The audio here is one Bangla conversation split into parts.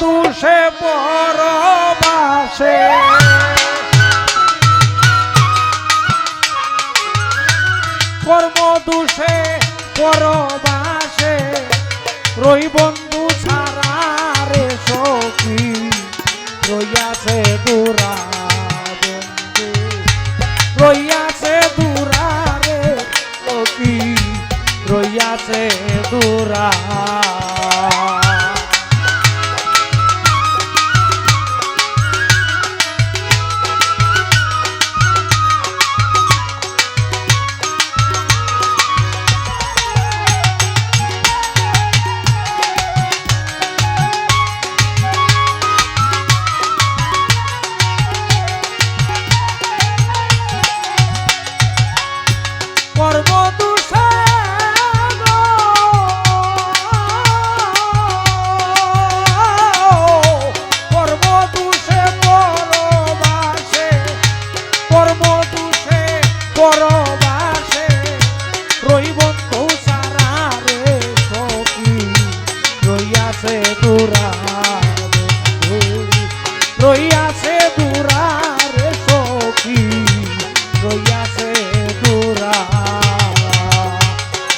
দুষে পরবাসে। কর্ম দুষে পরবাসে। রই বন্ধু ছাড়া রে সখী, রইয়াছে দূরা বন্ধু। রইয়াছে দূরা রে সখী, রইয়াছে দূরা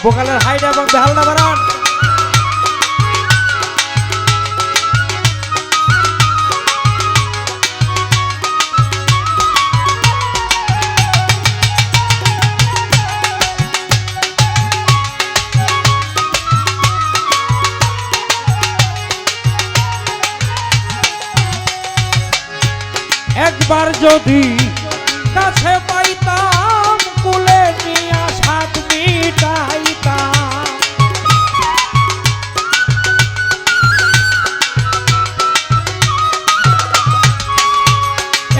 ভোকালের হাইট এবং বেহালটা বাড়ান একবার যদি কাছে পাইতাম কুলে নিয়ে সাত মিটাইতাম।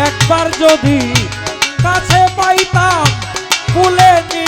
একবার যদি কাছে পাইতাম কুলে নিয়ে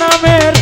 নামের